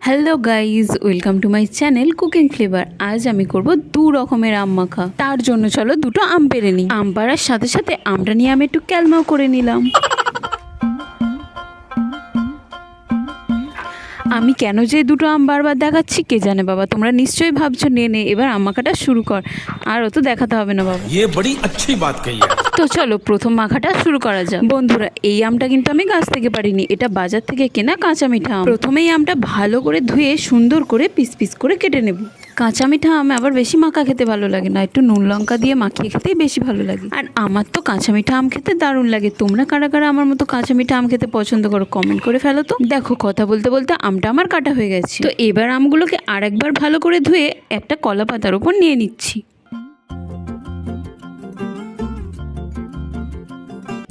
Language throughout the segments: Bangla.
hello guys welcome to my channel cooking flavour আজ আমি করব দু রকমের আম মাখা তার জন্য চলো দুটো আম পেরে নিই আম পাড়ার সাথে সাথে আমটা নিয়ে আমি একটু ক্যালমাও করে নিলাম আমি কেন যে দুটো আম বারবার দেখাচ্ছি কে জানে বাবা তোমরা নিশ্চয়ই ভাবছো নে নে এবার আম মাখাটা শুরু কর আর অত দেখাতে হবে না বাবা ये बड़ी अच्छी बात कही है তো চলো প্রথম মাখাটা শুরু করা যাক। বন্ধুরা এই আমটা কিন্তু আমি গাছ থেকে পারিনি এটা বাজার থেকে কেনা কাঁচা মিঠা আম। প্রথমেই আমটা ভালো করে ধুয়ে সুন্দর করে পিস পিস করে কেটে নেব। কাঁচা মিঠা আম আবার বেশি মাখা খেতে ভালো লাগে না একটু নুন লঙ্কা দিয়ে মাখিয়ে খেতেই বেশি ভালো লাগে। আর আমার তো কাঁচা মিঠা আম খেতে দারুণ লাগে তোমরা কারা কারা আমার মতো কাঁচা মিঠা আম খেতে পছন্দ করো কমেন্ট করে ফেলো তো। দেখো কথা বলতে বলতে আমটা আমার কাটা হয়ে গেছে। তো এবার আমগুলোকে আরেকবার ভালো করে ধুয়ে একটা কলা পাতার উপর নিয়ে নিচ্ছি।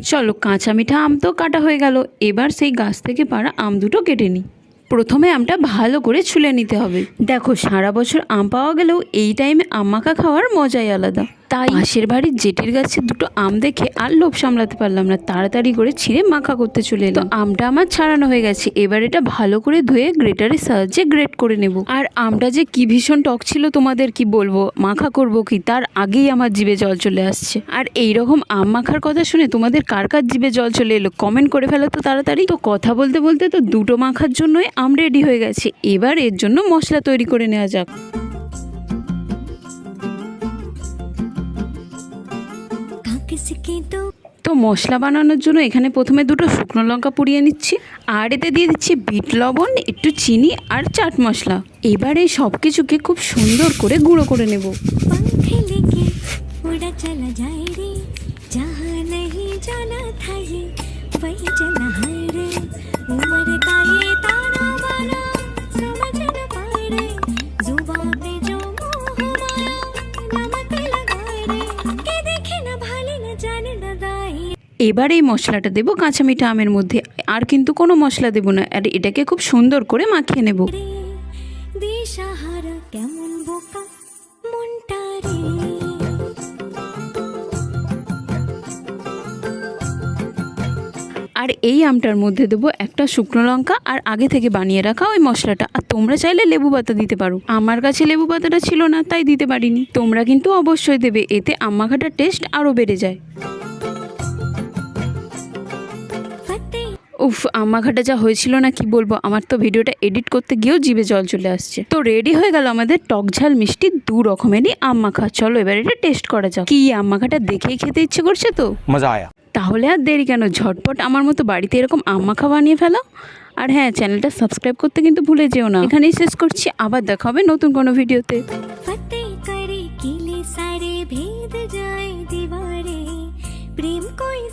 চলো কাঁচা মিঠা আম তো কাটা হয়ে গেল। এবার সেই গাছ থেকে পাড়া আম দুটো কেটে নিই। প্রথমে আমটা ভালো করে ছুলে নিতে হবে। দেখো সারা বছর আম পাওয়া গেলেও এই টাইমে আম মাখা খাওয়ার মজাই আলাদা। তাই পাশের বাড়ির জেঠির গাছে দুটো আম দেখে আর লোভ সামলাতে পারলাম না। তাড়াতাড়ি করে ছিঁড়ে মাখা করতে চলে এলাম। তো আমটা আমার ছাড়ানো হয়ে গেছে। এবার এটা ভালো করে ধুয়ে গ্রেটারের সাহায্যে গ্রেট করে নেব। আর আমটা যে কি ভীষণ টক ছিল, তোমাদের কি বলব? মাখা করব কি? তার আগেই আমার জিভে জল চলে আসছে। আর এই রকম আম মাখার কথা শুনে তোমাদের কার কার জিভে জল চলে এলো? কমেন্ট করে ফেলো তো তাড়াতাড়ি। তো কথা বলতে বলতে তো দুটো মাখার জন্যই আম রেডি হয়ে গেছে। এবার এর জন্য মশলা তৈরি করে নেওয়া যাক। তো মশলা বানানোর জন্য এখানে প্রথমে দুটো শুকনো লঙ্কা পুড়িয়ে নিচ্ছি আর এতে দিয়ে দিচ্ছি বিট লবণ একটু চিনি আর চাট মশলা। এবার এই সব কিছুকে খুব সুন্দর করে গুঁড়ো করে নেব। पंख এবার এই মশলাটা দেবো কাঁচা মিঠা আমের মধ্যে। আর কিন্তু কোনো মশলা দেবো না। আর এটাকে খুব সুন্দর করে মাখিয়ে নেব। কেমন বোকা? মনটা রে। আর এই আমটার মধ্যে দেবো একটা শুকনো লঙ্কা আর আগে থেকে বানিয়ে রাখা ওই মশলাটা। আর তোমরা চাইলে লেবু পাতা দিতে পারো। আমার কাছে লেবু পাতাটা ছিল না তাই দিতে পারিনি। তোমরা কিন্তু অবশ্যই দেবে এতে আম মাখাটার টেস্ট আরও বেড়ে যায়। উফ আম্মাঘাটা যা হয়েছিল না কি বলব? আমার তো ভিডিওটা এডিট করতে গিয়েও জিভে জল চলে আসছে। তো রেডি হয়ে গেল আমাদের টকঝাল মিষ্টি দু রকমেরই আমাখা চলো এবার এটা টেস্ট করা যাক। কি আম্মাখাটা দেখেই খেতে ইচ্ছে করছে তো? মজা আয়া। তাহলে আর দেরি কেন? ঝটপট আমার মতো বাড়িতে এরকম আমাখা বানিয়ে ফেলো। আর হ্যাঁ চ্যানেলটা সাবস্ক্রাইব করতে কিন্তু ভুলে যেও না। এখানেই শেষ করছি। আবার দেখা হবে নতুন কোনো ভিডিওতে